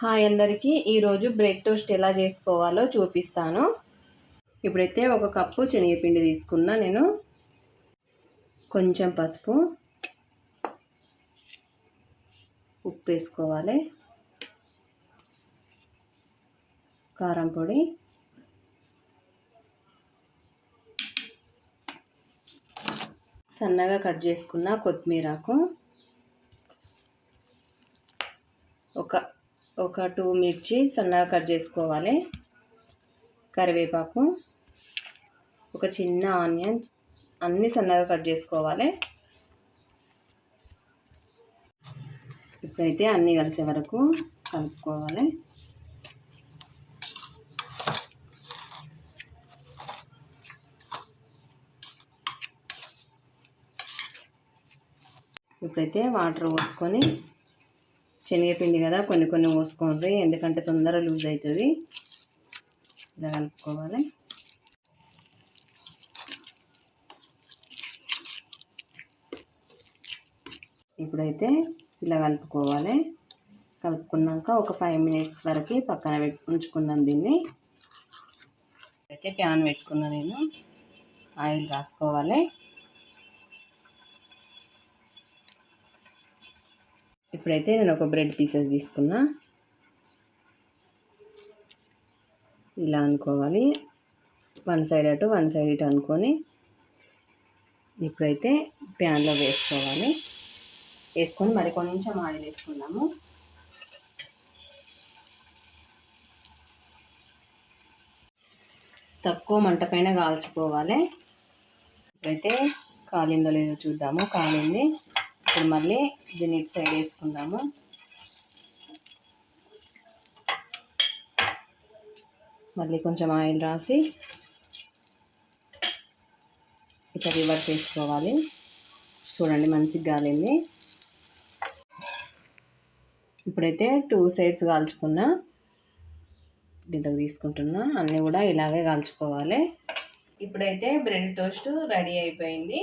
Hi అందరికీ. ఈరోజు bread toast ఎలా చేసుకోవాలో చూపిస్తాను. ఇప్పుడైతే ఒక కప్పు శనగపిండి తీసుకున్నా నేను. కొంచెం పసుపు. ఉప్పు వేసుకోవాలి. కారం పొడి. సన్నగా కట్ చేసుకున్న కొత్తిమీరాకు. ఒక ఒక టూ మిర్చి సన్నగా కట్ చేసుకోవాలి. కరివేపాకు ఒక చిన్న ఆనియన్ అన్నీ సన్నగా కట్ చేసుకోవాలి. ఇప్పుడైతే అన్నీ కలిసే వరకు కలుపుకోవాలి. ఇప్పుడైతే వాటర్ పోసుకొని శనగపిండి కదా కొన్ని కొన్ని పోసుకోండి ఎందుకంటే తొందరగా లూజ్ అవుతుంది. ఇలా కలుపుకోవాలి. ఇప్పుడైతే ఇలా కలుపుకోవాలి. కలుపుకున్నాక ఒక ఫైవ్ మినిట్స్ వరకు పక్కన పెట్టి ఉంచుకుందాం దీన్ని. అయితే ప్యాన్ పెట్టుకున్నా నేను. ఆయిల్ రాసుకోవాలి. ఇప్పుడైతే నేను ఒక బ్రెడ్ పీసెస్ తీసుకున్నా. ఇలా అనుకోవాలి. వన్ సైడ్ అటు వన్ సైడ్ ఇటు అనుకొని ఇప్పుడైతే ప్యాన్లో వేసుకోవాలి. వేసుకొని మరి కొంచెం ఆయిల్ వేసుకుందాము. తక్కువ మంట పైన కాల్చుకోవాలి. ఇప్పుడైతే కాలిందో లేదో చూద్దాము. కాలింది. ఇప్పుడు మళ్ళీ దీన్ని ఇటు సైడ్ వేసుకుందాము. మళ్ళీ కొంచెం ఆయిల్ రాసి ఇట్లా రివర్స్ వేసుకోవాలి చూడండి మంచిగా గాలింది. ఇప్పుడైతే టూ సైడ్స్ కాల్చుకున్నా దీంట్లో తీసుకుంటున్నా. అన్నీ కూడా ఇలాగే కాల్చుకోవాలి. ఇప్పుడైతే బ్రెడ్ టోస్ట్ రెడీ అయిపోయింది.